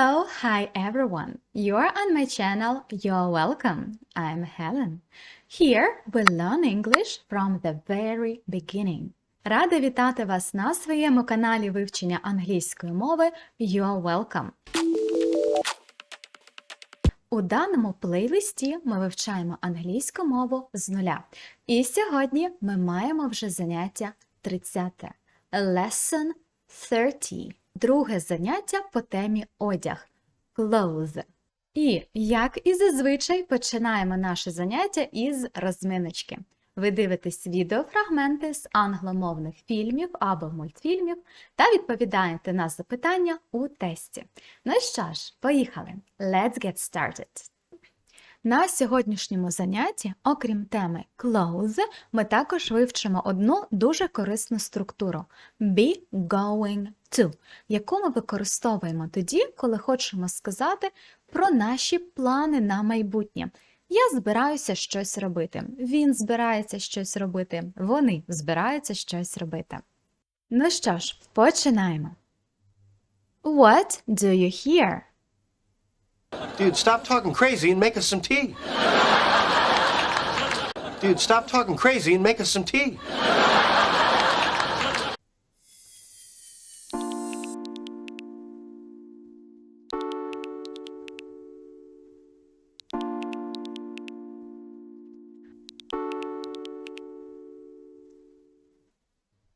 Hello, hi everyone. You're on my channel. You're welcome. I'm Helen. Here we learn English from the very beginning. Рада вітати вас на своєму каналі вивчення англійської мови. You're welcome. У даному плейлисті ми вивчаємо англійську мову з нуля. І сьогодні ми маємо вже заняття 30. Lesson 30. Друге заняття по темі одяг. Clothes. І, як і зазвичай, починаємо наше заняття із розминочки. Ви дивитесь відеофрагменти з англомовних фільмів або мультфільмів та відповідаєте на запитання у тесті. Ну що ж, поїхали! Let's get started! На сьогоднішньому занятті, окрім теми clothes, ми також вивчимо одну дуже корисну структуру be going to, яку ми використовуємо тоді, коли хочемо сказати про наші плани на майбутнє. Я збираюся щось робити. Він збирається щось робити. Вони збираються щось робити. Ну що ж, починаємо. What do you hear? Dude, stop talking crazy and make us some tea. Dude, stop talking crazy and make us some tea.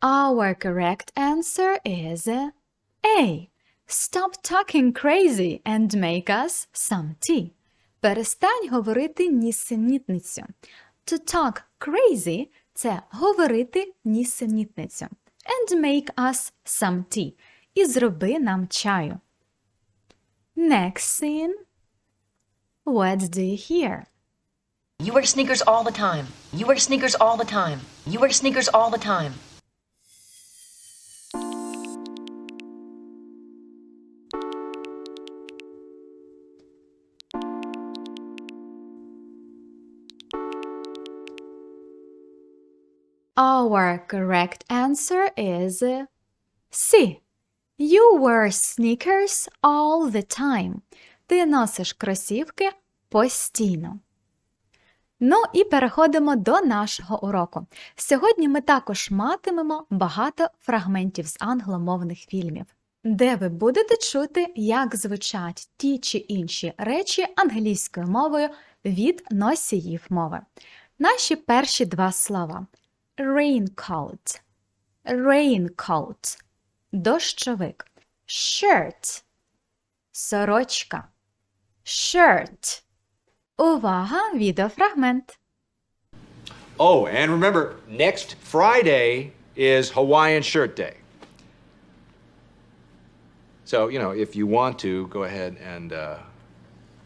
Our correct answer is A. Stop talking crazy and make us some tea. Перестань говорити нісенітницю. To talk crazy – це говорити нісенітницю. And make us some tea. І зроби нам чаю. Next scene. What do you hear? You wear sneakers all the time. You wear sneakers all the time. You wear sneakers all the time. Our correct answer is C. You wear sneakers all the time. Ти носиш кросівки постійно. Ну і переходимо до нашого уроку. Сьогодні ми також матимемо багато фрагментів з англомовних фільмів, де ви будете чути, як звучать ті чи інші речі англійською мовою від носіїв мови. Наші перші два слова raincoat, raincoat, дощовик, shirt, сорочка, shirt. Увага, відеофрагмент. Oh, and remember, next Friday is Hawaiian Shirt Day. So, you know, if you want to, go ahead and uh,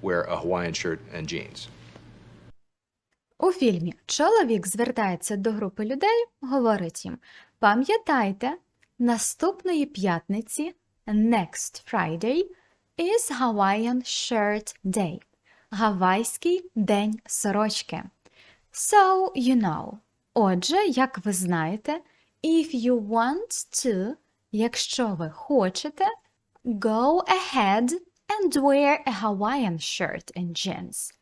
wear a Hawaiian shirt and jeans. У фільмі чоловік звертається до групи людей, говорить їм: пам'ятайте, наступної п'ятниці, next Friday, is Hawaiian Shirt Day. Гавайський день сорочки. So, you know. Отже, як ви знаєте, if you want to, якщо ви хочете, go ahead and wear a Hawaiian shirt and jeans.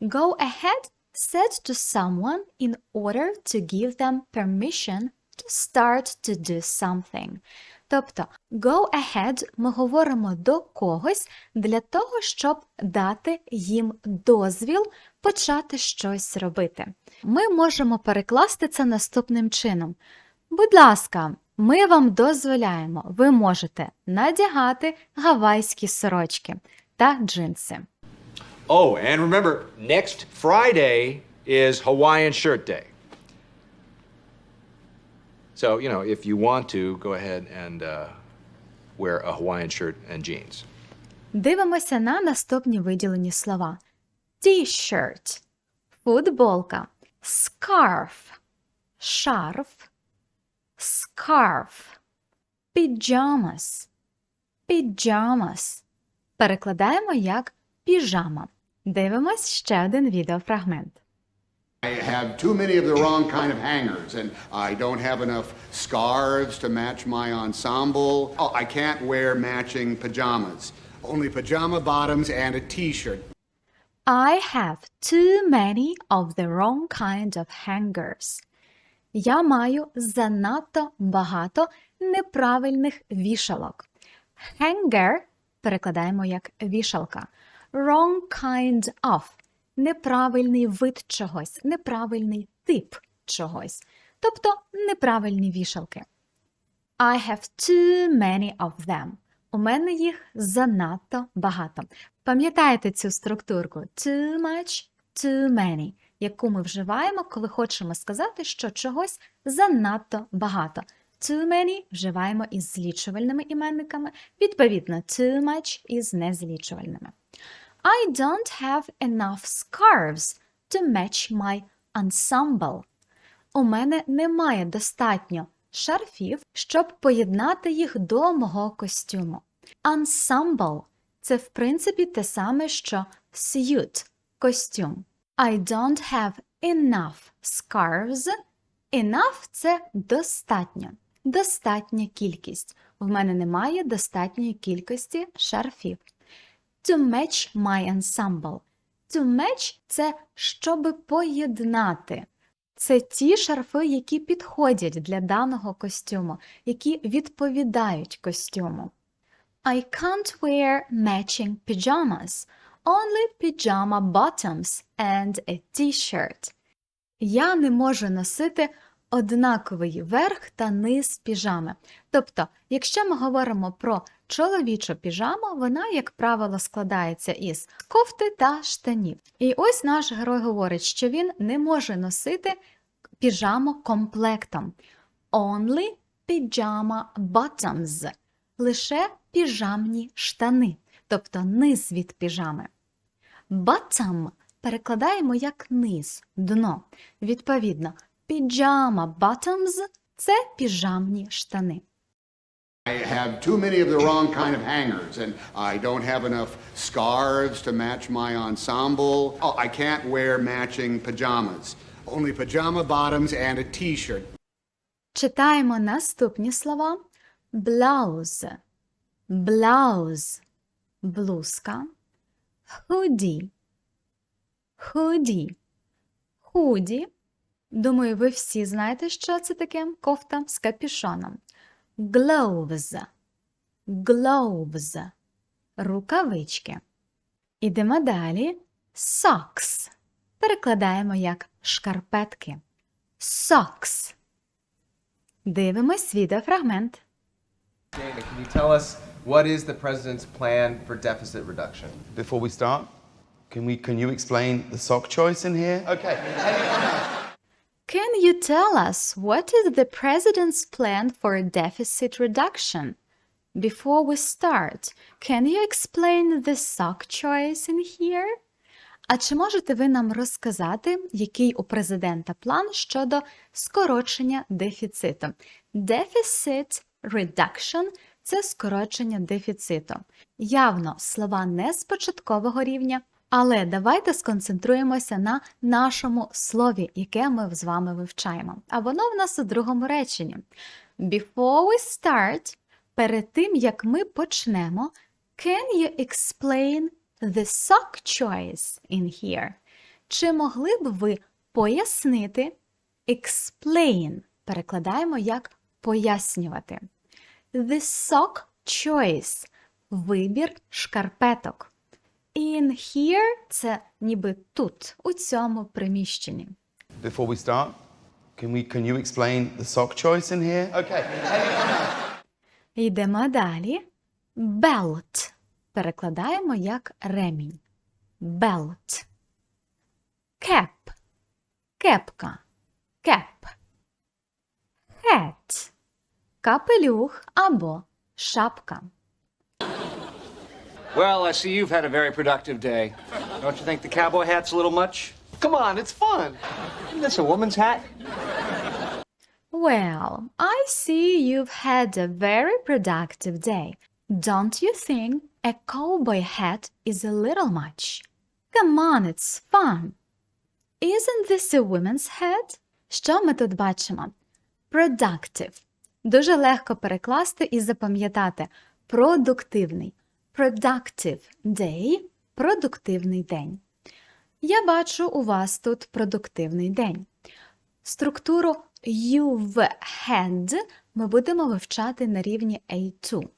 Go ahead said to someone in order to give them permission to start to do something. Тобто go ahead ми говоримо до когось для того, щоб дати їм дозвіл почати щось робити. Ми можемо перекласти це наступним чином. Будь ласка, ми вам дозволяємо, ви можете надягати гавайські сорочки та джинси. Oh, and remember, next Friday is Hawaiian Shirt Day. So, you know, if you want to, go ahead and uh, wear a Hawaiian shirt and jeans. Дивимося на наступні виділені слова: T-shirt – футболка, scarf – шарф, scarf, pajamas – pajamas. Перекладаємо як піжама. Дивимось ще один відеофрагмент. I have too many of the wrong kind of hangers, and I don't have enough scarves to match my ensemble. Oh, I can't wear matching pajamas. only pajama bottoms and a t-shirt. I have too many of the wrong kind of hangers. Я маю занадто багато неправильних вішалок. Hanger перекладаємо як вішалка. Wrong kind of неправильний вид чогось, неправильний тип чогось. Тобто неправильні вішалки. I have too many of them. У мене їх занадто багато. Пам'ятаєте цю структурку too much, too many, яку ми вживаємо, коли хочемо сказати, що чогось занадто багато. Too many вживаємо із злічувальними іменниками, відповідно, too much із незлічувальними. I don't have enough scarves to match my ensemble. У мене немає достатньо шарфів, щоб поєднати їх до мого костюму. Ensemble – це в принципі те саме, що suit – костюм. I don't have enough scarves. Enough – це достатньо. Достатня кількість. В мене немає достатньої кількості шарфів. To match my ensemble. To match – це щоби поєднати. Це ті шарфи, які підходять для даного костюму, які відповідають костюму. I can't wear matching pajamas, only pajama bottoms and a t-shirt. Я не можу носити однаковий верх та низ піжами. Тобто, якщо ми говоримо про чоловічу піжаму, вона, як правило, складається із кофти та штанів. І ось наш герой говорить, що він не може носити піжаму комплектом. Only pyjama bottoms. Лише піжамні штани, тобто низ від піжами. Bottom перекладаємо як низ, дно. Відповідно, pyjama bottoms – це піжамні штани. I have too many of the wrong kind of hangers, and I don't have enough scarves to match my ensemble. Oh, I can't wear matching pajamas. Only pajama bottoms and a t-shirt. Читаємо наступні слова. Blouse, blouse, блузка. Худі, худі, худі. Думаю, ви всі знаєте, що це таке кофта з капюшоном. Gloves, gloves, рукавички. Ідемо далі. Socks. Перекладаємо як шкарпетки. Socks. Дивимось відеофрагмент. Dana, can you tell us what is the president's plan for deficit reduction? Before we start, can we can you explain the sock choice in here? Okay. Can you tell us what is the president's plan for deficit reduction? Before we start, can you explain the sock choice in here? А чи можете ви нам розказати, який у президента план щодо скорочення дефіциту? Deficit reduction – це скорочення дефіциту. Явно слова не з початкового рівня, але давайте сконцентруємося на нашому слові, яке ми з вами вивчаємо. А воно в нас у другому реченні. Before we start, перед тим як ми почнемо, can you explain the sock choice in here? Чи могли б ви пояснити explain? Перекладаємо як пояснювати. The sock choice вибір шкарпеток. In here це ніби тут, у цьому приміщенні. Before we start, can we can you explain the sock choice in here? Okay. Йдемо далі. Belt. Перекладаємо як ремінь. Belt. Cap. Кепка. Cap. Hat. Капелюх або шапка. Well, I see you've had a very productive day. Don't you think the cowboy hat's a little much? Come on, it's fun. Isn't this a woman's hat? Well, I see you've had a very productive day. Don't you think a cowboy hat is a little much? Come on, it's fun. Isn't this a woman's hat? Що ми тут бачимо? Productive. Дуже легко перекласти і запам'ятати. Продуктивний. Productive day – продуктивний день. Я бачу у вас тут продуктивний день. Структуру you've had ми будемо вивчати на рівні A2,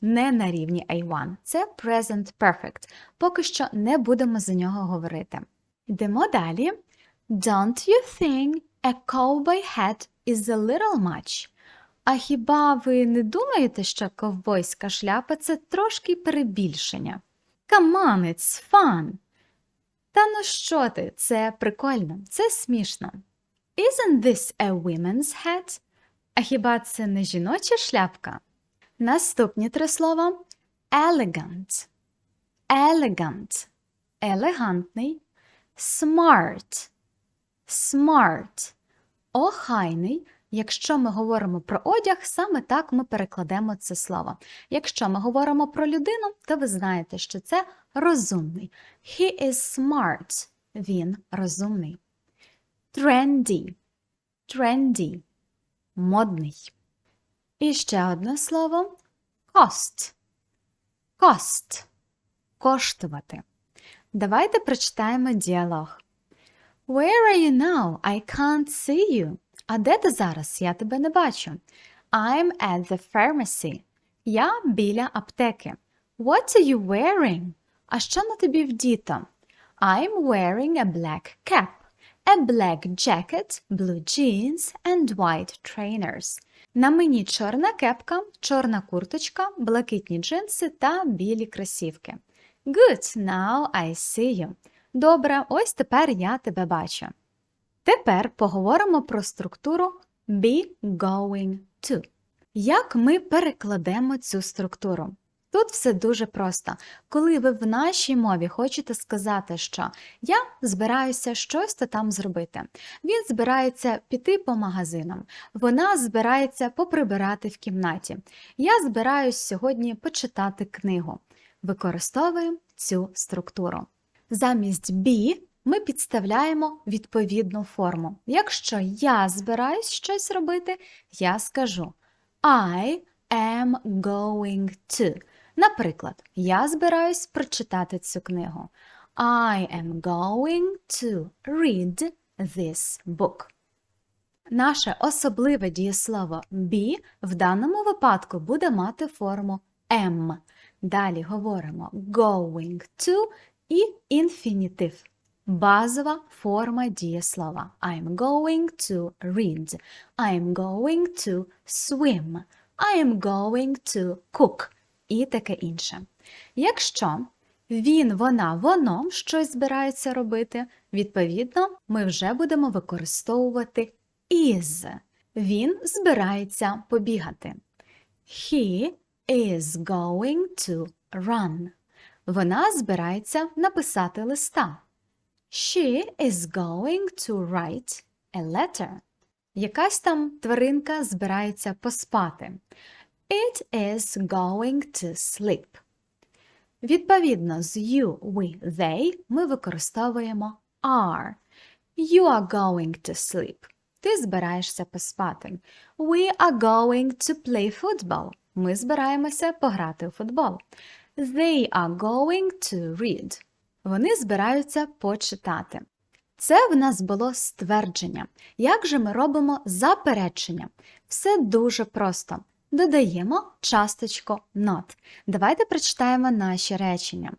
не на рівні A1. Це present perfect. Поки що не будемо за нього говорити. Йдемо далі. Don't you think a cowboy hat is a little much? А хіба ви не думаєте, що ковбойська шляпа це трошки перебільшення? It's fun! Та ну що ти, це прикольно, це смішно. Isn't this a women's hat? А хіба це не жіноча шляпка? Наступні три слова elegant, elegant, елегантний, smart, smart, охайний. Якщо ми говоримо про одяг, саме так ми перекладемо це слово. Якщо ми говоримо про людину, то ви знаєте, що це розумний. He is smart. Він розумний. Trendy. Trendy. Модний. І ще одне слово cost. Cost. Коштувати. Давайте прочитаємо діалог. Where are you now? I can't see you. А де ти зараз? Я тебе не бачу. I'm at the pharmacy. Я біля аптеки. What are you wearing? А що на тобі вдіто? I'm wearing a black cap, a black jacket, blue jeans and white trainers. На мені чорна кепка, чорна курточка, блакитні джинси та білі кросівки. Good, now I see you. Добре, ось тепер я тебе бачу. Тепер поговоримо про структуру be going to. Як ми перекладемо цю структуру? Тут все дуже просто. Коли ви в нашій мові хочете сказати, що я збираюся щось то там зробити, він збирається піти по магазинам, вона збирається поприбирати в кімнаті. Я збираюсь сьогодні почитати книгу. Використовуємо цю структуру. Замість be ми підставляємо відповідну форму. Якщо я збираюсь щось робити, я скажу I am going to. Наприклад, я збираюсь прочитати цю книгу. I am going to read this book. Наше особливе дієслово be в даному випадку буде мати форму am. Далі говоримо going to і інфінітив. Базова форма дієслова. I'm going to read. I'm going to swim. I am going to cook. І таке інше. Якщо він, вона, воно щось збирається робити, відповідно, ми вже будемо використовувати is. Він збирається побігати. He is going to run. Вона збирається написати листа. She is going to write a letter. Якась там тваринка збирається поспати. It is going to sleep. Відповідно з you, we, they ми використовуємо are. You are going to sleep. Ти збираєшся поспати. We are going to play football. Ми збираємося пограти у футбол. They are going to read. Вони збираються почитати. Це в нас було ствердження. Як же ми робимо заперечення? Все дуже просто. Додаємо часточку not. Давайте прочитаємо наші речення.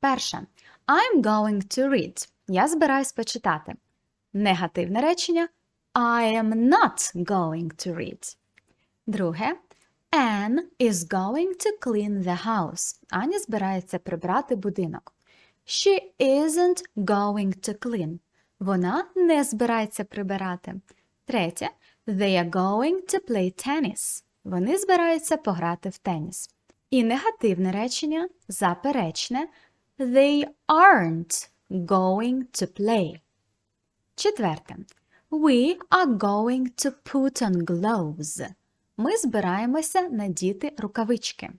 Перше. I'm going to read. Я збираюсь почитати. Негативне речення I am not going to read. Друге. Anne is going to clean the house. Аня збирається прибрати будинок. She isn't going to clean. Вона не збирається прибирати. Третє. They are going to play tennis. Вони збираються пограти в теніс. І негативне речення заперечне. They aren't going to play. Четверте. We are going to put on gloves. Ми збираємося надіти рукавички.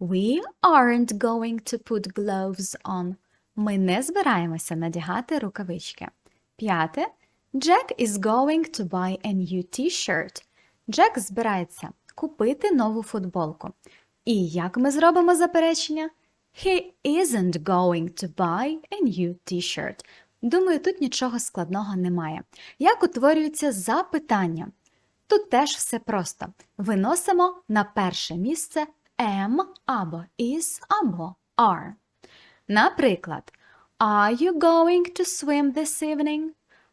We aren't going to put gloves on. Ми не збираємося надягати рукавички. П'яте. Jack is going to buy a new t-shirt. Джек збирається купити нову футболку. І як ми зробимо заперечення? He isn't going to buy a new t-shirt. Думаю, тут нічого складного немає. Як утворюється запитання? Тут теж все просто. Виносимо на перше місце am або is або are. Наприклад, Are you going to swim this evening?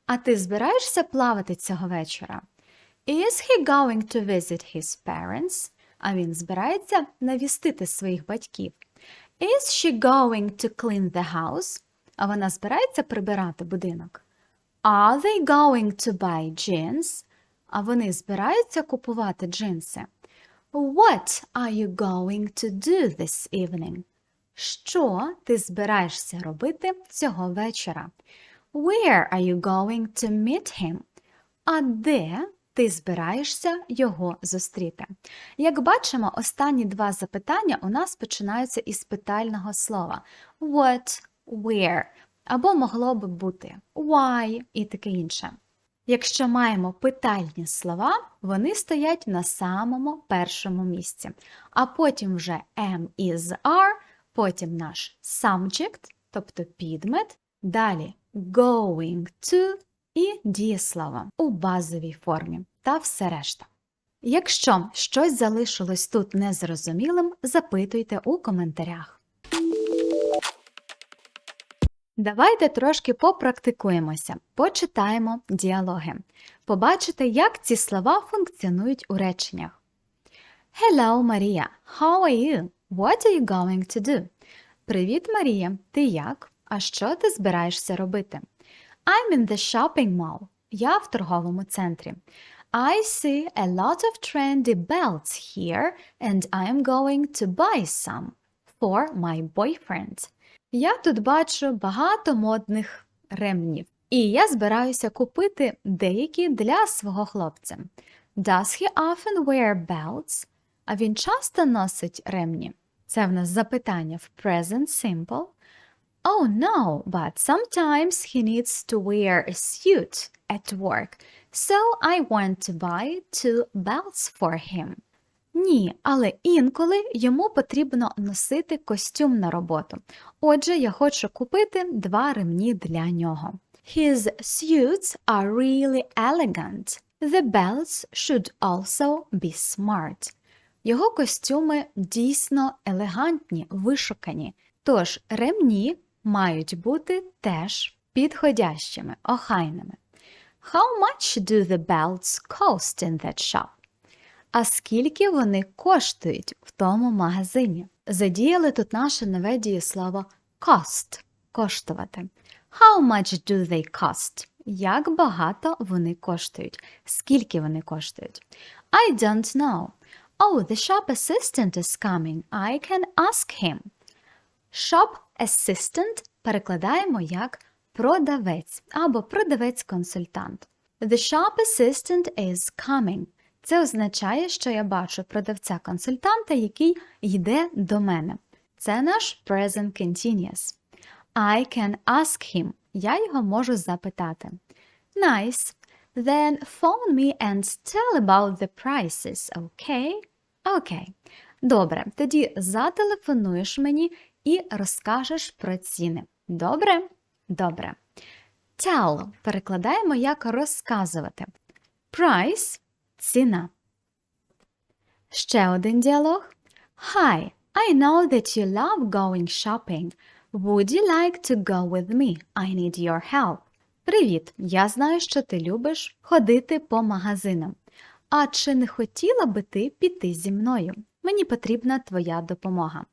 А ти збираєшся плавати цього вечора? Is he going to visit his parents? А він збирається навістити своїх батьків. Is she going to clean the house? А вона збирається прибирати будинок. Are they going to buy jeans? А вони збираються купувати джинси. What are you going to do this evening? Що ти збираєшся робити цього вечора? Where are you going to meet him? А де ти збираєшся його зустріти? Як бачимо, останні два запитання у нас починаються із питального слова what, where, або могло би бути why і таке інше. Якщо маємо питальні слова, вони стоять на самому першому місці, а потім вже am, is, are, потім наш subject, тобто підмет, далі going to і дієслово у базовій формі та все решта. Якщо щось залишилось тут незрозумілим, запитуйте у коментарях. Давайте трошки попрактикуємося, почитаємо діалоги. Побачите, як ці слова функціонують у реченнях. Hello, Maria. How are you? What are you going to do? Привіт, Марія. Ти як? А що ти збираєшся робити? I'm in the shopping mall. Я в торговому центрі. I see a lot of trendy belts here and I'm going to buy some for my boyfriend. Я тут бачу багато модних ремнів, і я збираюся купити деякі для свого хлопця. Does he often wear belts? А він часто носить ремні? Це в нас запитання в present simple. Oh no, but sometimes he needs to wear a suit at work, so I want to buy two belts for him. Ні, але інколи йому потрібно носити костюм на роботу. Отже, я хочу купити два ремні для нього. His suits are really elegant. The belts should also be smart. Його костюми дійсно елегантні, вишукані. Тож ремні мають бути теж підходящими, охайними. How much do the belts cost in that shop? А скільки вони коштують в тому магазині? Задіяли тут наше нове дієслово cost коштувати. How much do they cost? Як багато вони коштують? Скільки вони коштують? I don't know. Oh, the shop assistant is coming. I can ask him. Shop assistant перекладаємо як продавець або продавець-консультант. The shop assistant is coming. Це означає, що я бачу продавця-консультанта, який йде до мене. Це наш present continuous. I can ask him. Я його можу запитати. Nice. Then phone me and tell about the prices, okay? Окей. Добре, тоді зателефонуєш мені і розкажеш про ціни. Добре? Добре. Tell перекладаємо як розказувати. Price – ціна. Ще один діалог. Hi, I know that you love going shopping. Would you like to go with me? I need your help. Привіт! Я знаю, що ти любиш ходити по магазинам. А чи не хотіла би ти піти зі мною? Мені потрібна твоя допомога.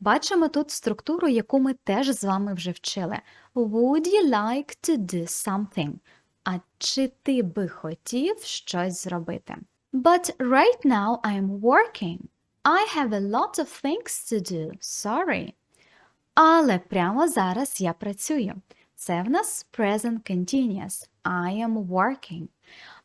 Бачимо тут структуру, яку ми теж з вами вже вчили. Would you like to do something? А чи ти би хотів щось зробити? But right now I'm working. I have a lot of things to do. Sorry. Але прямо зараз я працюю. Це в нас present continuous. I am working.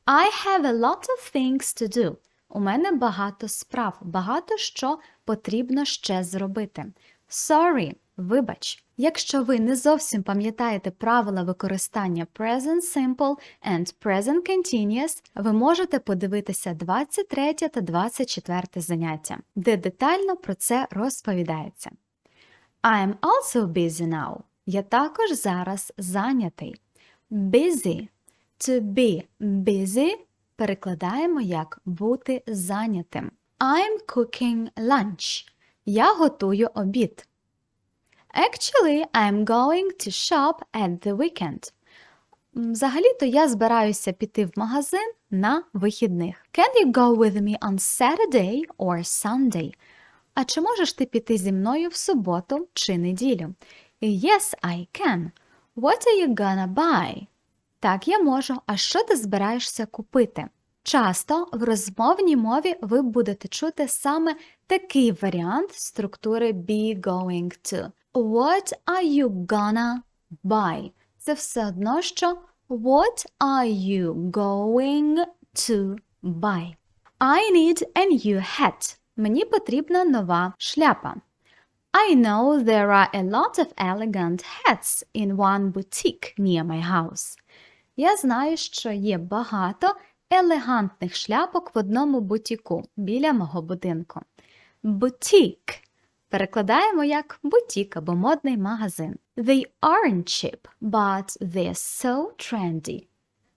I have a lot of things to do. У мене багато справ, багато що потрібно ще зробити. Sorry, вибач. Якщо ви не зовсім пам'ятаєте правила використання present simple and present continuous, ви можете подивитися 23 та 24 заняття, де детально про це розповідається. I am also busy now. Я також зараз зайнятий. Busy. To be busy перекладаємо як бути зайнятим. I'm cooking lunch. Я готую обід. Actually, I'm going to shop at the weekend. Взагалі-то я збираюся піти в магазин на вихідних. Can you go with me on Saturday or Sunday? А чи можеш ти піти зі мною в суботу чи неділю? Yes, I can. What are you gonna buy? Так, я можу. А що ти збираєшся купити? Часто в розмовній мові ви будете чути саме такий варіант структури be going to. What are you gonna buy? Це все одно, що What are you going to buy? I need a new hat. Мені потрібна нова шляпа. I know there are a lot of elegant hats in one boutique near my house. Я знаю, що є багато елегантних шляпок в одному бутіку біля мого будинку. Бутік перекладаємо як бутік або модний магазин. They aren't cheap, but they're so trendy.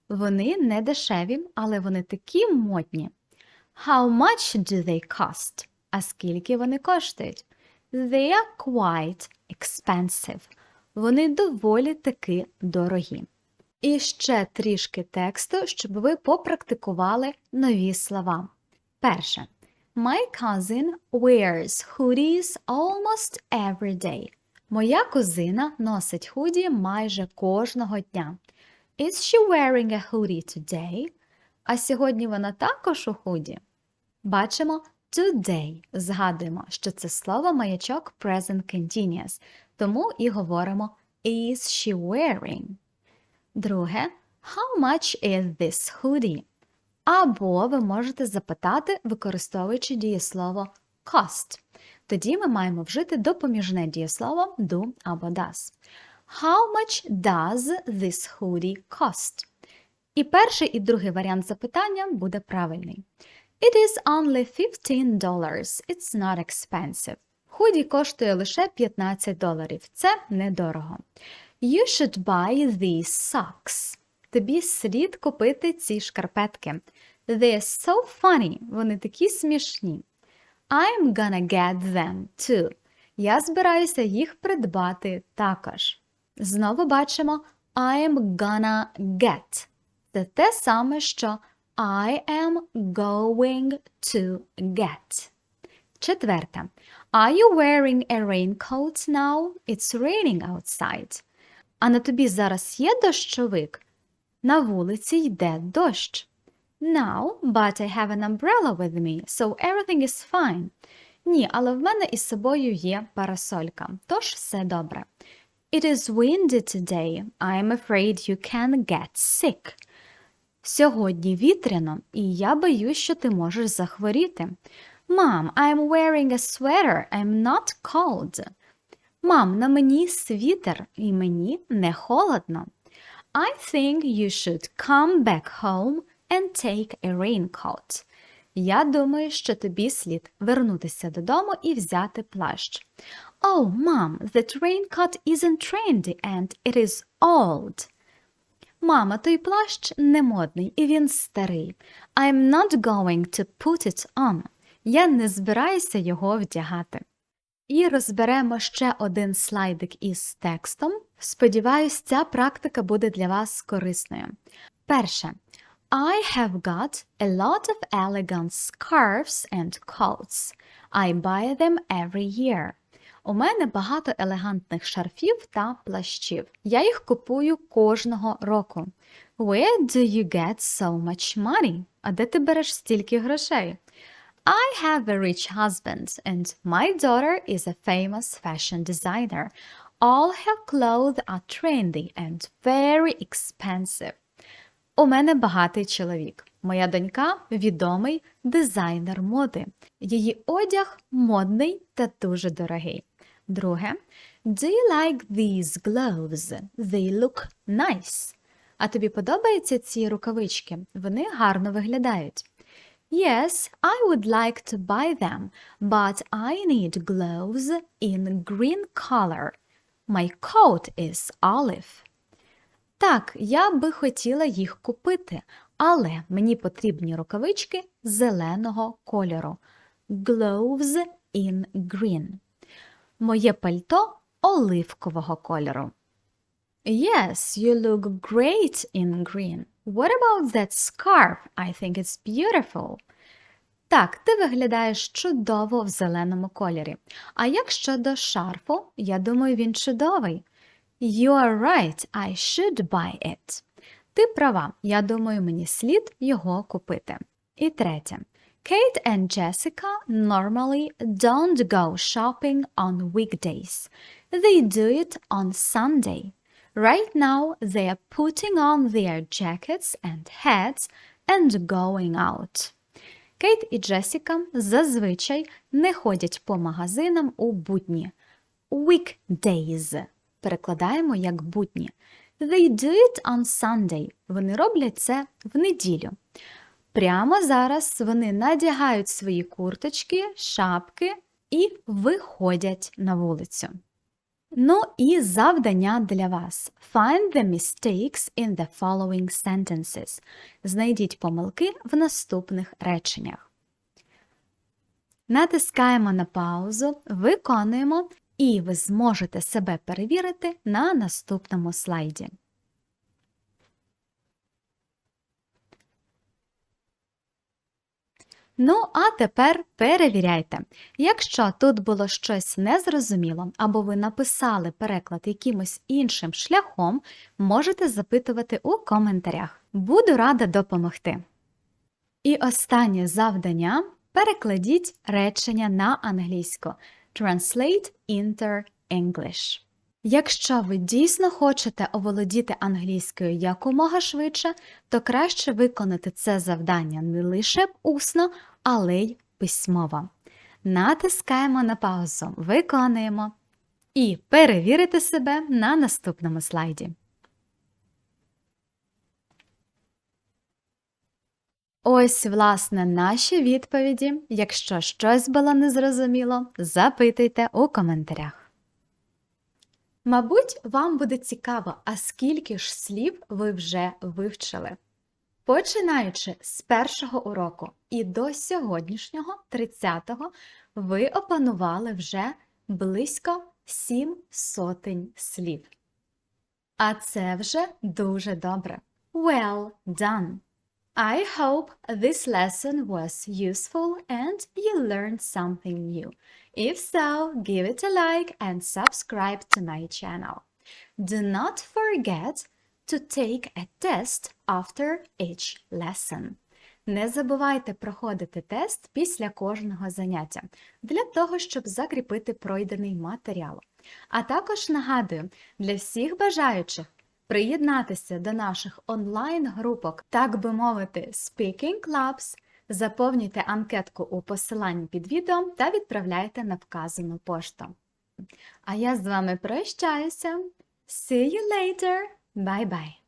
Вони не дешеві, але вони такі модні. How much do they cost? А скільки вони коштують? They are quite expensive. Вони доволі таки дорогі. І ще трішки тексту, щоб ви попрактикували нові слова. Перше. My cousin wears hoodies almost every day. Моя кузина носить худі майже кожного дня. Is she wearing a hoodie today? А сьогодні вона також у худі. Бачимо today. Згадуємо, що це слово маячок present continuous, тому і говоримо is she wearing. Друге, how much is this hoodie? Або ви можете запитати, використовуючи дієслово cost. Тоді ми маємо вжити допоміжне дієслово do або does. How much does this hoodie cost? І перший і другий варіант запитання буде правильний. It is only $15. It's not expensive. Худі коштує лише 15 доларів. Це недорого. You should buy these socks. Тобі слід купити ці шкарпетки. They're so funny. Вони такі смішні. I'm gonna get them too. Я збираюся їх придбати також. Знову бачимо I'm gonna get. Це те саме, що I am going to get. Четверте. Are you wearing a raincoat now? It's raining outside. А на тобі зараз є дощовик? На вулиці йде дощ. Now, but I have an umbrella with me, so everything is fine. Ні, але в мене із собою є парасолька, тож все добре. It is windy today. I'm afraid you can get sick. Сьогодні вітряно, і я боюсь, що ти можеш захворіти. Mom, I'm wearing a sweater. I'm not cold. Мам, на мені світер, і мені не холодно. I think you should come back home and take a raincoat. Я думаю, що тобі слід вернутися додому і взяти плащ. Oh, mom, that raincoat isn't trendy and it is old. Мама, той плащ не модний і він старий. I'm not going to put it on. Я не збираюся його вдягати. І розберемо ще один слайдик із текстом. Сподіваюсь, ця практика буде для вас корисною. Перше. I have got a lot of elegant scarves and coats. I buy them every year. У мене багато елегантних шарфів та плащів. Я їх купую кожного року. Where do you get so much money? А де ти береш стільки грошей? I have a rich husband, and my daughter is a famous fashion designer. All her clothes are trendy and very expensive. У мене багатий чоловік. Моя донька відомий дизайнер моди. Її одяг модний та дуже дорогий. Друге, Do you like these gloves? They look nice. А тобі подобаються ці рукавички? Вони гарно виглядають. Yes, I would like to buy them, but I need gloves in green color. My coat is olive. Так, я би хотіла їх купити, але мені потрібні рукавички зеленого кольору. Gloves in green. Моє пальто оливкового кольору. Yes, you look great in green. What about that scarf? I think it's beautiful. Так, ти виглядаєш чудово в зеленому кольорі. А як щодо шарфу, я думаю, він чудовий. You are right, I should buy it. Ти права, я думаю, мені слід його купити. І третє. Kate and Jessica normally don't go shopping on weekdays. They do it on Sunday. Right now, they are putting on their jackets and hats and going out. Кейт і Джесіка зазвичай не ходять по магазинам у будні. Weekdays перекладаємо як будні. They do it on Sunday. Вони роблять це в неділю. Прямо зараз вони надягають свої курточки, шапки і виходять на вулицю. Ну і завдання для вас. Find the mistakes in the following sentences. Знайдіть помилки в наступних реченнях. Натискаємо на паузу, виконуємо, і ви зможете себе перевірити на наступному слайді. Ну, а тепер перевіряйте. Якщо тут було щось незрозуміло, або ви написали переклад якимось іншим шляхом, можете запитувати у коментарях. Буду рада допомогти. І останнє завдання перекладіть речення на англійську. Translate into English. Якщо ви дійсно хочете оволодіти англійською якомога швидше, то краще виконати це завдання не лише усно, але й письмово. Натискаємо на паузу, виконуємо і перевірити себе на наступному слайді. Ось, власне, наші відповіді. Якщо щось було незрозуміло, запитуйте у коментарях. Мабуть, вам буде цікаво, а скільки ж слів ви вже вивчили. Починаючи з першого уроку і до сьогоднішнього, 30-го, ви опанували вже близько 7 сотень слів. А це вже дуже добре. Well done! I hope this lesson was useful and you learned something new. If so, give it a like and subscribe to my channel. Do not forget to take a test after each lesson. Не забувайте проходити тест після кожного заняття для того, щоб закріпити пройдений матеріал. А також нагадую, для всіх бажаючих приєднатися до наших онлайн-групок, так би мовити, Speaking Clubs, заповнюйте анкетку у посиланні під відео та відправляйте на вказану пошту. А я з вами прощаюся. See you later. Bye-bye.